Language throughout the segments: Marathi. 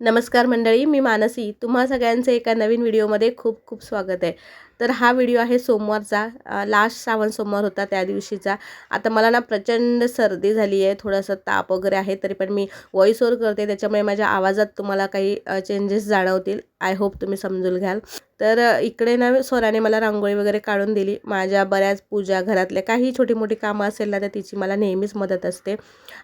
नमस्कार मंडळी मी मानसी. तुम्हा सगळ्यांचं एका नवीन व्हिडिओमध्ये खूप खूप स्वागत आहे. तर हा व्हिडिओ आहे सोमवारचा. लास्ट श्रावण सोमवार होता त्या दिवशीचा. आता मला ना प्रचंड सर्दी झाली आहे थोडासा ताप वगैरे आहे तरी पण मी व्हॉईस ओवर करते. त्याच्यामुळे माझ्या आवाजात तुम्हाला काही चेंजेस जाणवतील. आय होप तुम्ही समजून घ्याल. तर इकडे ना स्वराने मला रांगोळी वगैरे काढून दिली. माझ्या बऱ्याच पूजा घरातल्या काही छोटी मोठी कामं असेल ना तर तिची मला नेहमीच मदत असते.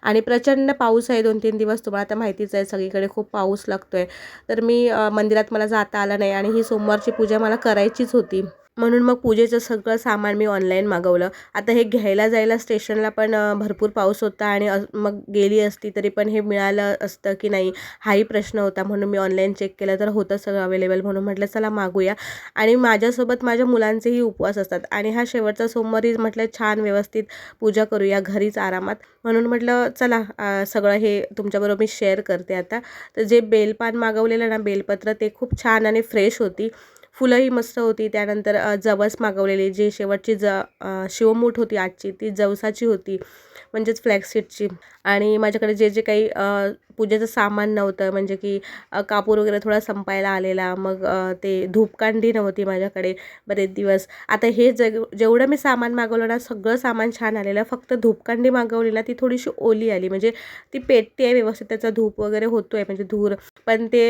आणि प्रचंड पाऊस आहे. दोन तीन दिवस तुम्हाला आता माहितीच आहे सगळीकडे खूप पाऊस लागतो आहे तर मी मंदिरात मला जाता आलं नाही आणि ही सोमवारची पूजा मला करायचीच होती. म्हणून मग पूजेचं सगळं सामान मी ऑनलाईन मागवलं. आता हे घ्यायला जायला स्टेशनला पण भरपूर पाऊस होता आणि मग गेली असती तरी पण हे मिळालं असतं की नाही हाही प्रश्न होता. म्हणून मी ऑनलाईन चेक केलं तर होतं सगळं अवेलेबल म्हणून म्हटलं चला मागूया. आणि माझ्यासोबत माझ्या मुलांचेही उपवास असतात. आणि हा शेवटचा सोमवारी म्हटलं छान व्यवस्थित पूजा करूया घरीच आरामात. म्हणून म्हटलं चला सगळं हे तुमच्याबरोबर मी शेअर करते आता. तर जे बेलपान मागवलेलं ना बेलपत्र ते खूप छान आणि फ्रेश होती. फुलंही मस्त होती. त्यानंतर जवस मागवलेली जी शेवटची ज शिवमूठ होती आजची ती जवसाची होती म्हणजेच फ्लॅक्सीडची आणि माझ्याकडे जे जे काही पूजेचं सामान नव्हतं. म्हणजे की कापूर वगैरे थोडा संपायला आलेला. मग ते धूपकांडी नव्हती माझ्याकडे बरेच दिवस. आता हे जग जेवढं मी सामान मागवलं ना सगळं सामान छान आलेलं. फक्त धूपकांडी मागवली ना ती थोडीशी ओली आली. म्हणजे ती पेटते आहे व्यवस्थित. त्याचा धूप वगैरे होतोय म्हणजे धूर. पण ते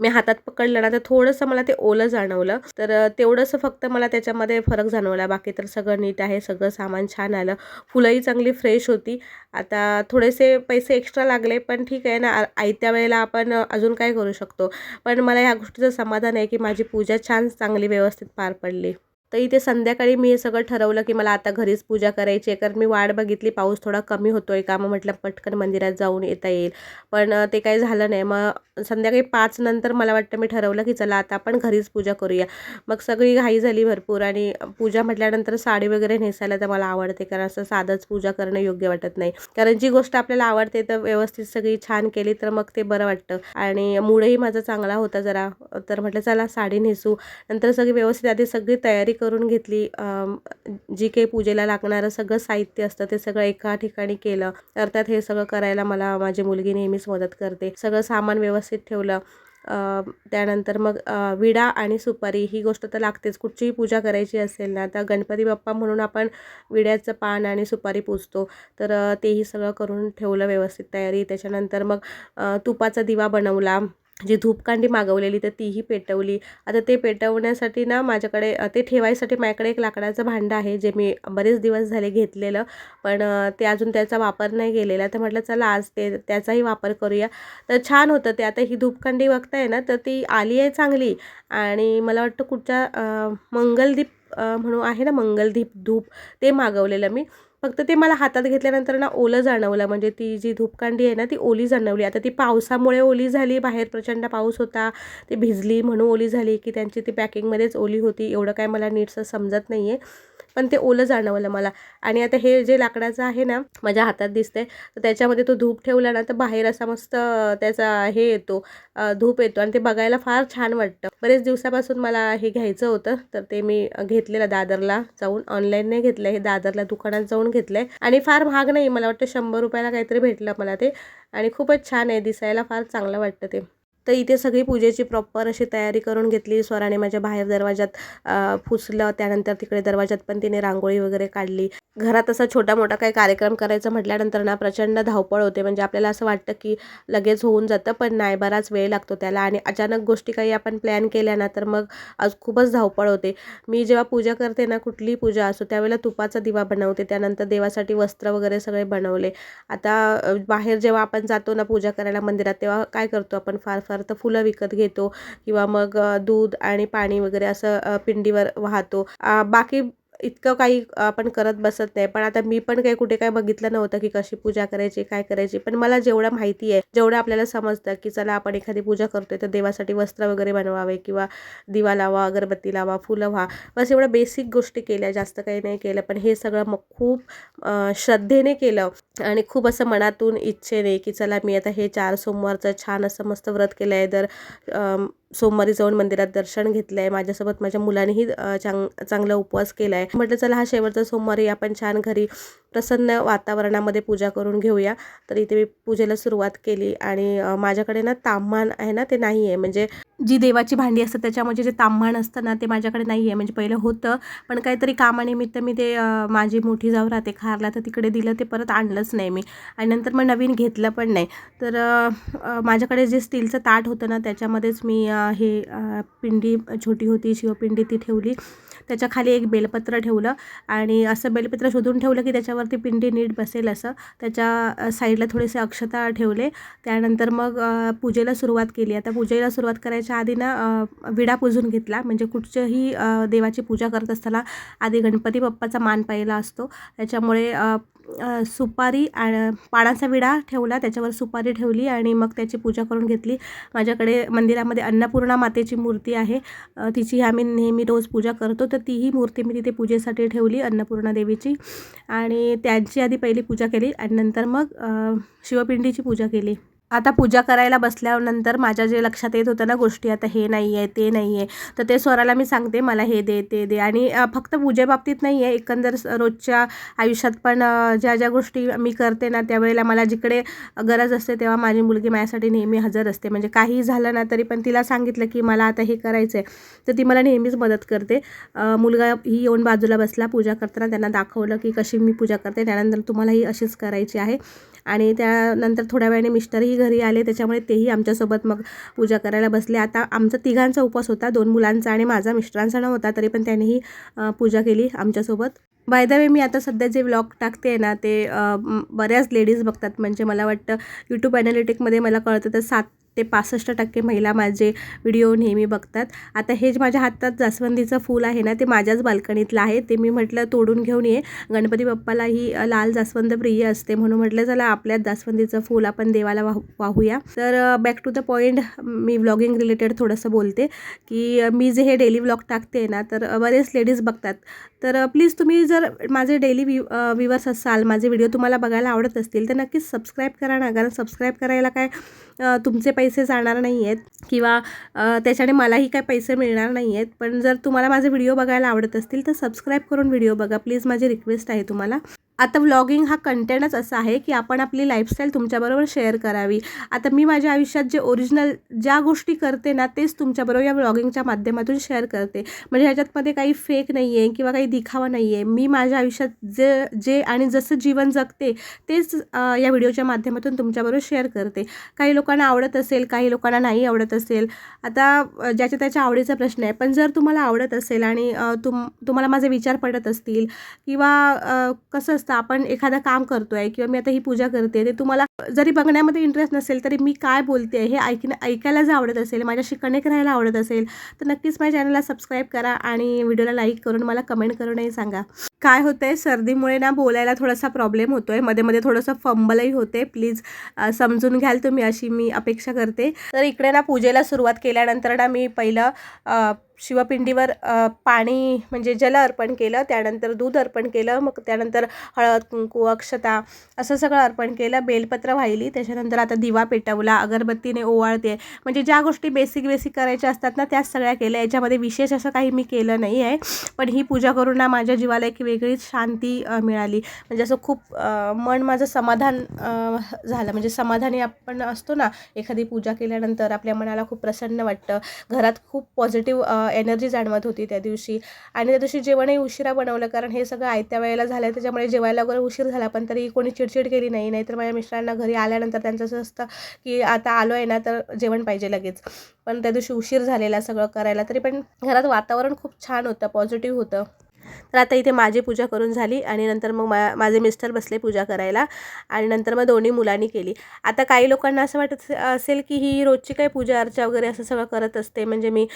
मी हातात पकडलं ना तर थोडंसं मला ते ओलं जाणवलं. तर तेवढंसं फक्त मला त्याच्यामध्ये फरक जाणवला. बाकी तर सगळं नीट आहे सगळं सामान छान आलं. फुलंही चांगली फ्रेश होती. आता थोडेसे पैसे एक्स्ट्रा लागले पण ठीक आहे ना आयत्या वेळेला आपण अजून काय करू शकतो. पण मला ह्या गोष्टीचं समाधान आहे की माझी पूजा छान चांगली व्यवस्थित पार पडली. तर इथे संध्याकाळी मी हे सगळं ठरवलं की मला आता घरीच पूजा करायची आहे. कारण मी वाट बघितली पाऊस थोडा कमी होतो आहे का? मग म्हटलं पटकन मंदिरात जाऊन येता येईल. पण ते काही झालं नाही. मग संध्याकाळी पाच नंतर मला वाटतं मी ठरवलं की चला आता आपण घरीच पूजा करूया. मग सगळी घाई झाली भरपूर आणि पूजा म्हटल्यानंतर साडी वगैरे नेसायला तर मला आवडते कारण असं साधंच पूजा करणं योग्य वाटत नाही. कारण जी गोष्ट आपल्याला आवडते तर व्यवस्थित सगळी छान केली तर मग ते बरं वाटतं. आणि मूडही माझा चांगला होता जरा. तर म्हटलं चला साडी नेसू. नंतर सगळी व्यवस्थित आधी सगळी तयारी करून घेतली. जी काही पूजेला लागणारं सगळं साहित्य असतं ते सगळं एका ठिकाणी केलं. अर्थात हे सगळं करायला मला माझी मुलगी नेहमीच मदत करते. सगळं सामान व्यवस्थित व्यवस्थित ठेवलं. त्यानंतर मग विडा आणि सुपारी ही गोष्ट तर लागतेच. कुठचीही पूजा करायची असेल ना तर गणपती बाप्पा म्हणून आपण विड्याचं पान आणि सुपारी पुजतो. तर तेही सगळं करून ठेवलं व्यवस्थित तयारी. त्याच्यानंतर मग तुपाचा दिवा बनवला. जी धूपकांडी मागवलेली तर तीही पेटवली. आता ते पेटवण्यासाठी ना माझ्याकडे ते ठेवायसाठी माझ्याकडे एक लाकडाचं भांडं आहे जे मी बरेच दिवस झाले घेतलेलं. पण ते अजून त्याचा वापर नाही केलेला. तर म्हटलं चला आज ते त्याचाही वापर करूया. तर छान होतं ते. आता ही धूपकांडी बघताय ना तर ती आली आहे चांगली. आणि मला वाटतं कुठच्या मंगलदीप म्हणून आहे ना मंगलदीप धूप ते मागवलेलं मी. फक्त ते मला हातात घेतल्यानंतर ना ओलं जाणवलं. म्हणजे ती जी धूपकांडी आहे ना ती ओली जाणवली. आता ती पावसामुळे ओली झाली बाहेर प्रचंड पाऊस होता. ती भिजली म्हणून ओली झाली की त्यांची ती पॅकिंगमध्येच ओली होती. एवढं काय मला नीटसं समजत नाही आहे पण ते ओलं जाणवलं मला. आणि आता हे जे लाकडाचं आहे ना माझ्या हातात दिसतंय तर त्याच्यामध्ये तो धूप ठेवला ना तर बाहेर असा मस्त त्याचा हे येतो धूप येतो. आणि ते बघायला फार छान वाटतं. बरेच दिवसापासून मला हे घ्यायचं होतं तर ते मी घेतलेलं दादरला जाऊन. ऑनलाईन नाही घेतलं हे दादरला दुकानात जाऊन घेतलंय. आणि फार महाग नाही मला वाटतं शंभर रुपयाला काहीतरी भेटलं मला ते. आणि खूपच छान आहे दिसायला फार चांगलं वाटतं ते. तर इथे सगळी पूजेची प्रॉपर अशी तयारी करून घेतली. स्वराने माझ्या बाहेर दरवाजात फुसलं त्यानंतर तिकडे दरवाजात पण तिने रांगोळी वगैरे काढली. घरात असा छोटा मोठा काही कार्यक्रम करायचा म्हटल्यानंतर ना प्रचंड धावपळ होते. म्हणजे आपल्याला असं वाटतं की लगेच होऊन जातं पण नाही. बराच वेळ लागतो त्याला. आणि अचानक गोष्टी काही आपण प्लॅन केल्या ना तर मग आज खूपच धावपळ होते. मी जेव्हा पूजा करते ना कुठलीही पूजा असो त्यावेळेला तुपाचा दिवा बनवते. त्यानंतर देवासाठी वस्त्र वगैरे सगळे बनवले. आता बाहेर जेव्हा आपण जातो ना पूजा करायला मंदिरात तेव्हा काय करतो आपण? फार फार तर फुलं विकत घेतो किंवा मग दूध आणि पाणी वगैरे असं पिंडीवर वाहतो. बाकी इतकं काही आपण करत बसत नाही. पण आता मी पण काही कुठे काय बघितलं नव्हतं की कशी पूजा करायची काय करायची. पण मला जेवढं माहिती आहे जेवढं आपल्याला समजतं की चला आपण एखादी पूजा करतोय तर देवासाठी वस्त्र वगैरे बनवावे किंवा दिवा लावा अगरबत्ती लावा फुलं व्हा. बस एवढं बेसिक गोष्टी केल्या जास्त काही नाही केलं. पण हे सगळं मग खूप श्रद्धेने केलं. आणि खूप असं मनातून इच्छेने की चला मी आता हे चार सोमवारचं छान असं मस्त व्रत केलं आहे तर सोमवारी जाऊन मंदिरात दर्शन घेतलं आहे माझ्यासोबत माझ्या मुलानेही चांग चांगला उपवास केला आहे म्हटलं चला हा शेवटचा सोमवारी आपण छान घरी प्रसन्न वातावरणामध्ये पूजा करून घेऊया. तर इथे मी पूजेला सुरुवात केली आणि माझ्याकडे ना ताम्हाण आहे ना ते नाही आहे म्हणजे जी देवाची भांडी असतात त्याच्यामध्ये जे ताम्हाण असतं ना ते माझ्याकडे नाही आहे म्हणजे पहिलं होतं पण काहीतरी कामानिमित्त मी ते माझी मोठी जाऊ राहते खारला तर तिकडे दिलं ते परत आणलंच नाही मी. आणि नंतर मग नवीन घेतलं पण नाही. तर माझ्याकडे जे स्टीलचं ताट होतं ना त्याच्यामध्येच मी हे पिंडी छोटी होती शिवपिंडी ती ठेवली. त्याच्याखाली एक बेलपत्र ठेवलं आणि असं बेलपत्र शोधून ठेवलं की त्याच्यावरती पिंडी नीट बसेल असं. त्याच्या साईडला थोडेसे अक्षता ठेवले. त्यानंतर मग पूजेला सुरुवात केली. आता पूजेला सुरुवात करायच्या आधी ना विडा पुजून घेतला. म्हणजे कुठच्याही देवाची पूजा करत असताना आधी गणपती बाप्पाचा मान पाहिला असतो. त्याच्यामुळे सुपारी आणि पानाचा विडा ठेवला त्याच्यावर सुपारी ठेवली आणि मग त्याची पूजा करून घेतली. माझ्याकडे मंदिरामध्ये अन्नपूर्णा मातेची मूर्ती आहे. तिची आम्ही नेहमी रोज पूजा करतो. तर तीही मूर्ती मी तिथे पूजेसाठी ठेवली अन्नपूर्णा देवीची. आणि त्यांची आधी पहिली पूजा केली आणि नंतर मग शिवपिंडीची पूजा केली. आता पूजा करायला बसल्यानंतर माझ्या जे लक्षात येत होतं ना गोष्टी आता हे नाही आहे ते नाही आहे तर ते स्वराला मी सांगते मला हे दे ते दे. आणि फक्त पूजेबाबतीत नाही आहे एकंदर स- रोजच्या आयुष्यात पण ज्या ज्या गोष्टी मी करते ना त्यावेळेला मला जिकडे गरज असते तेव्हा माझी मुलगी माझ्यासाठी नेहमी हजर असते. म्हणजे काही झालं ना तरी पण तिला सांगितलं की मला आता हे करायचं आहे तर ती मला नेहमीच मदत करते. मुलगा ही येऊन बाजूला बसला पूजा करताना त्यांना दाखवलं की कशी मी पूजा करते त्यानंतर तुम्हालाही अशीच करायची आहे. आणि त्यानंतर थोड्या वेळाने मिस्टरही घरी आले त्याच्यामुळे तेही आमच्यासोबत मग पूजा करायला बसले. आता आमचा तिघांचा उपवास होता दोन मुलांचा आणि माझा मिस्टरांचा नव्हता तरी पण त्यांनीही पूजा केली आमच्यासोबत. बाय द वे मी आता सध्या जे व्लॉग टाकते ना ते बऱ्याच लेडीज बघतात. म्हणजे मला वाटतं यूट्यूब ॲनालिटिकमध्ये मला कळतं तर सात ते पासष्ट टक्के महिला माझे व्हिडिओ नेहमी बघतात. आता हे जे माझ्या हातात जास्वंदीचं फूल आहे ना ते माझ्याच बाल्कनीतलं आहे. ते मी म्हटलं तोडून घेऊन ये. गणपती बाप्पाला ही लाल जास्वंद प्रिय असते. म्हणून म्हटलं चला आपल्याच जास्वंदीचं फूल आपण देवाला वाहू वाहूया. तर बॅक टू द पॉईंट मी व्लॉगिंग रिलेटेड थोडंसं बोलते की मी जे हे डेली व्लॉग टाकते ना तर बरेच लेडीज बघतात. तर प्लीज तुम्ही जर माझे डेली व्ह्यू व्ह्युअर्स असाल माझे व्हिडिओ तुम्हाला बघायला आवडत असतील तर नक्कीच सबस्क्राईब करा ना. कारण सबस्क्राईब करायला काय तुमचे पैसे पैसे जाणार नाही आहेत किंवा त्याच्याने मलाही काय पैसे मिळणार नाही आहेत पण जर तुम्हाला माझे व्हिडिओ बघायला आवडत असतील तर सबस्क्राईब करून व्हिडिओ बघा. प्लीज माझी रिक्वेस्ट आहे तुम्हाला. आता व्लॉगिंग हा कंटेंटच असा आहे की आपण आपली लाईफस्टाईल तुमच्याबरोबर शेअर करावी. आता मी माझ्या आयुष्यात जे ओरिजिनल ज्या गोष्टी करते ना तेच तुमच्याबरोबर या व्लॉगिंगच्या माध्यमातून शेअर करते. म्हणजे ह्याच्यातमध्ये काही फेक नाही आहे किंवा काही दिखावा नाही आहे मी माझ्या आयुष्यात जे जे आणि जसं जीवन जगते तेच या व्हिडिओच्या माध्यमातून तुमच्याबरोबर शेअर करते. काही लोकांना आवडत असेल काही लोकांना नाही आवडत असेल. आता ज्याच्या त्याच्या आवडीचा प्रश्न आहे. पण जर तुम्हाला आवडत असेल आणि तुम तुम्हाला माझे विचार पडत असतील किंवा कसं असतं आपण एखादं काम करतो आहे किंवा मी आता ही पूजा करते ते तुम्हाला जरी बघण्यामध्ये इंटरेस्ट नसेल तरी मी काय बोलते हे ऐकण्या ऐकायला जर आवडत असेल माझ्याशी कनेक्ट राहायला आवडत असेल तर नक्कीच माझ्या चॅनलला सबस्क्राईब करा आणि व्हिडिओला लाईक करून मला कमेंट करूनही सांगा. काय होतं आहे सर्दीमुळे ना बोलायला थोडासा प्रॉब्लेम होतो आहे मध्ये मध्ये थोडंसं फंबलही होते. प्लीज समजून घ्याल तुम्ही अशी मी अपेक्षा करते. तर इकडे ना पूजेला सुरुवात केल्यानंतर ना मी पहिलं शिवपिंडीवर पाणी म्हणजे जल अर्पण केलं. त्यानंतर दूध अर्पण केलं. मग त्यानंतर हळद कुंकू अक्षता असं सगळं अर्पण केलं. बेलपत्र वाहिली त्याच्यानंतर आता दिवा पेटवला अगरबत्तीने ओवाळते. म्हणजे ज्या गोष्टी बेसिक बेसिक करायच्या असतात ना त्याच सगळ्या केल्या. याच्यामध्ये विशेष असं काही मी केलं नाही आहे पण ही पूजा करून ना माझ्या जीवाला एक वेगळीच शांती मिळाली. म्हणजे असं खूप मन माझं समाधान झालं. म्हणजे समाधानी आपण असतो ना एखादी पूजा केल्यानंतर आपल्या मनाला खूप प्रसन्न वाटतं. घरात खूप पॉझिटिव्ह एनर्जी जाणवत होती त्या दिवशी. आणि त्या दिवशी जेवणही उशिरा बनवलं कारण हे सगळं आयत्या वेळेला झालं. त्याच्यामुळे जेवायला वगैरे उशीर झाला पण तरी कोणी चिडचिड केली नाही. नाहीतर माझ्या मिस्टरांना घरी आल्यानंतर त्यांचं असं असतं की आता आलो आहे ना तर जेवण पाहिजे लगेच. पण त्या दिवशी उशीर झालेला सगळं करायला. तरी पण घरात वातावरण खूप छान होतं पॉझिटिव्ह होतं. तर आता इथे माझी पूजा करून झाली आणि नंतर मग मा माझे मिस्टर बसले पूजा करायला आणि नंतर मग दोन्ही मुलांनी केली. आता काही लोकांना असं वाटत असेल की ही रोजची काही पूजा अर्चा वगैरे असं सगळं करत असते. म्हणजे मी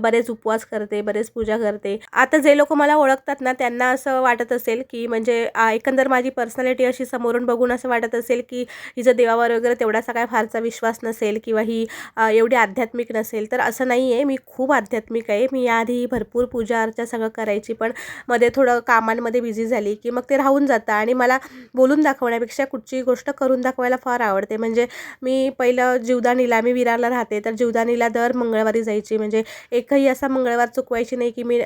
बरेच उपवास करते बरेच पूजा करते. आता जे लोक मला ओळखतात ना त्यांना असं वाटत असेल की म्हणजे एकंदर माझी पर्सनॅलिटी अशी समोरून बघून असं वाटत असेल की हिचं देवावर वगैरे तेवढासा काय फारसा विश्वास नसेल किंवा ही एवढी आध्यात्मिक नसेल. तर असं नाही आहे मी खूप आध्यात्मिक आहे. मी याआधी भरपूर पूजा अर्चा सगळं करायची. पण मध्ये थोडं कामांमध्ये बिझी झाली की मग ते राहून जातं. आणि मला बोलून दाखवण्यापेक्षा कुठची गोष्ट करून दाखवायला फार आवडते. म्हणजे मी पहिलं जीवदानीला मी विरारला राहते तर जीवदानीला दर मंगळवारी जायची. म्हणजे एकही असा मंगळवार चुकवायची नाही की मी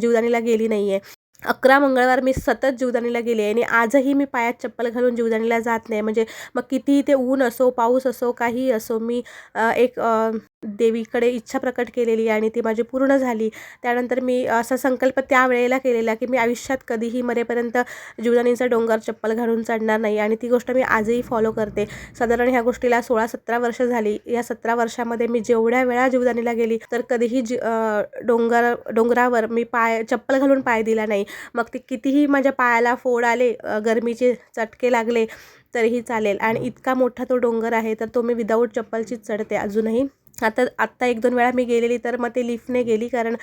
जीवदानीला गेली नाही आहे अकरा मंगळवार मी सतत जीवदानीला गेले आणि आजही मी पायात चप्पल घालून जीवदानीला जात नाही. म्हणजे मग कितीही ते ऊन असो पाऊस असो काही असो मी एक देवीकडे इच्छा प्रकट केलेली आणि ती माझी पूर्ण झाली. त्यानंतर मी असा संकल्प त्यावेळेला केलेला की मी आयुष्यात कधीही मरेपर्यंत जीवनानीचा डोंगर चप्पल घालून चढणार नाही आणि ती गोष्ट मी आजही फॉलो करते. साधारण ह्या गोष्टीला सोळा सतरा वर्ष झाली. या सतरा वर्षामध्ये मी जेवढ्या वेळा जीवदानीला गेली तर कधीही जी डोंगर डोंगरावर मी पाय चप्पल घालून पाय दिला नाही. मग ते कितीही माझ्या पायाला फोड आले गरमीचे चटके लागले तरीही चालेल. आणि इतका मोठा तो डोंगर आहे तर तो मी विदाऊट चप्पलचीच चढते अजूनही. आता आत्ता एक दोन वेळा मी गेलेली तर मग ते लिफ्टने गेली कारण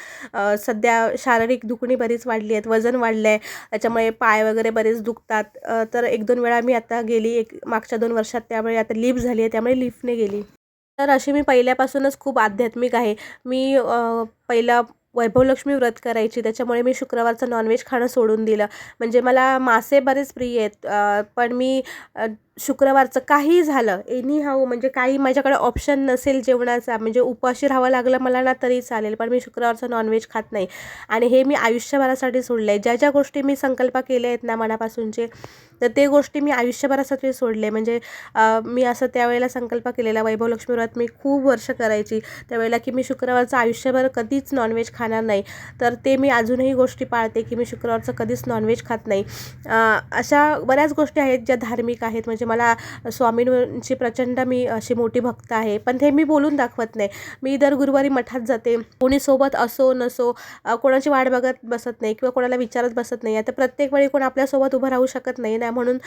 सध्या शारीरिक दुखणी बरीच वाढली आहेत वजन वाढलं आहे त्याच्यामुळे पाय वगैरे बरेच दुखतात. तर एक दोन वेळा मी आता गेली एक मागच्या दोन वर्षात त्यामुळे आता लिफ्ट झाली आहे त्यामुळे लिफ्टने गेली. तर अशी मी पहिल्यापासूनच खूप आध्यात्मिक आहे. मी पहिला वैभवलक्ष्मी व्रत करायची. त्याच्यामुळे मी शुक्रवारचं नॉनव्हेज खाणं सोडून दिलं. म्हणजे मला मासे बरेच प्रिय आहेत. पण मी शुक्रवारचं काही झालं एनी हाऊ म्हणजे काही माझ्याकडे ऑप्शन नसेल जेवणाचा म्हणजे उपाशी राहावं लागलं मला ना तरी चालेल पण मी शुक्रवारचं नॉनव्हेज खात नाही. आणि हे मी आयुष्यभरासाठी सोडलं आहे ज्या ज्या गोष्टी मी संकल्प केल्या आहेत ना मनापासूनचे तर ते गोष्टी मी आयुष्यभरासाठी सोडले. म्हणजे मी असं त्यावेळेला संकल्प केलेला वैभवलक्ष्मी व्रत मी खूप वर्ष करायची. त्यावेळेला की मी शुक्रवारचं आयुष्यभर कधीच नॉनव्हेज खाणार नाही. तर ते मी अजूनही गोष्टी पाळते की मी शुक्रवारचं कधीच नॉनव्हेज खात नाही. अशा बऱ्याच गोष्टी आहेत ज्या धार्मिक आहेत. म्हणजे मला स्वामींची प्रचंड मी अशी मोठी भक्त आहे. पण ते मी बोलून दाखवत नाही. मी दर गुरुवारी मठात जाते. कोणी सोबत असो नसो कोणाची वाट बघत बसत नाही किंवा कोणाला विचारत बसत नाही. आता प्रत्येक वेळी कोण आपल्यासोबत उभं राहू शकत नाही ना. म्हणून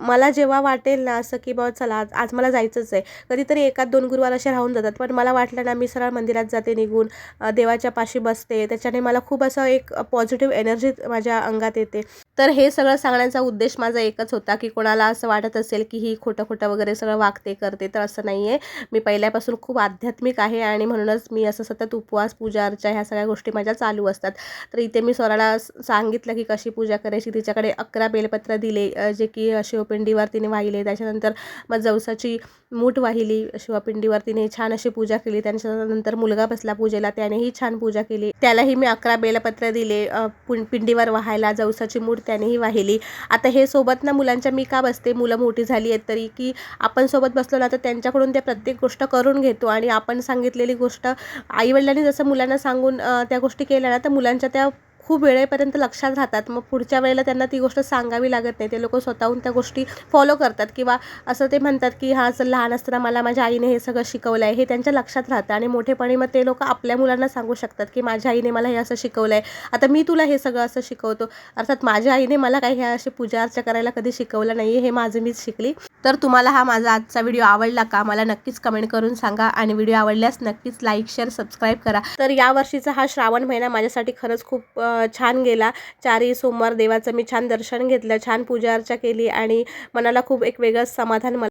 मला जेव्हा वाटेल ना असं की बाबा चला आज आज मला जायचंच आहे. कधीतरी एकात दोन गुरुवार असे राहून जातात. पण मला वाटलं ना मी सरळ मंदिरात जाते निघून देवाच्या पाशी बसते. त्याच्याने मला खूप असं एक पॉझिटिव्ह एनर्जी माझ्या अंगात येते. तर हे सगळं सांगण्याचा उद्देश माझा एकच होता की कोणाला असं वाटत असेल की ही खोटं खोटं वगैरे सगळं वागते करते तर असं नाही आहे मी पहिल्यापासून खूप आध्यात्मिक आहे आणि म्हणूनच मी असं सतत उपवास पूजा अर्चा ह्या सगळ्या गोष्टी माझ्या चालू असतात. तर इथे मी स्वराला सांगितलं की कशी पूजा करायची? तिच्याकडे अकरा बेलपत्र दिले. जे की शिवपिंडीवर तिने वाहिले त्याच्यानंतर मग जवसाची मूठ वाहिली. शिवपिंडीवर तिने छान अशी पूजा केली. त्याच्यानंतर मुलगा बसला पूजेला. त्यानेही छान पूजा केली. त्यालाही मी अकरा बेलपत्र दिले. पिंडीवर वाहायला जवसाची मूठ त्यानेही वाहिली. आता हे सोबत ना मुलांच्या मी का बसते? मुलं मोठी झाली आहेत तरी की आपण सोबत बसलो ना तर त्यांच्याकडून त्या प्रत्येक गोष्ट करून घेतो. आणि आपण सांगितलेली गोष्ट आईवडिलांनी जसं मुलांना सांगून त्या गोष्टी केल्या ना तर मुलांच्या त्या खूप वेळेपर्यंत लक्षात राहतात. मग पुढच्या वेळेला त्यांना ती गोष्ट सांगावी लागत नाही. ते लोक स्वतःहून त्या गोष्टी फॉलो करतात किंवा असं ते म्हणतात की हां असं लहान असताना मला माझ्या आईने हे सगळं शिकवलं आहे. हे त्यांच्या लक्षात राहतं आणि मोठेपणी मग ते लोक आपल्या मुलांना सांगू शकतात की माझ्या आईने मला हे असं शिकवलं आहे. आता मी तुला हे सगळं असं शिकवतो. अर्थात माझ्या आईने मला काही ह्या अशी पूजा अर्चा करायला कधी शिकवलं नाही हे माझं मीच शिकली. तर तुम्हाला हा माझा आजचा व्हिडिओ आवडला का? मला नक्कीच कमेंट करून सांगा आणि व्हिडिओ आवडल्यास नक्कीच लाईक शेअर सबस्क्राईब करा. तर या वर्षीचा हा श्रावण महिना माझ्यासाठी खरंच खूप छान गेला. चारही सोमवार देवाचं मी छान दर्शन घेतलं छान पूजा अर्चा केली आणि मनाला खूप एक वेगळंच समाधान मला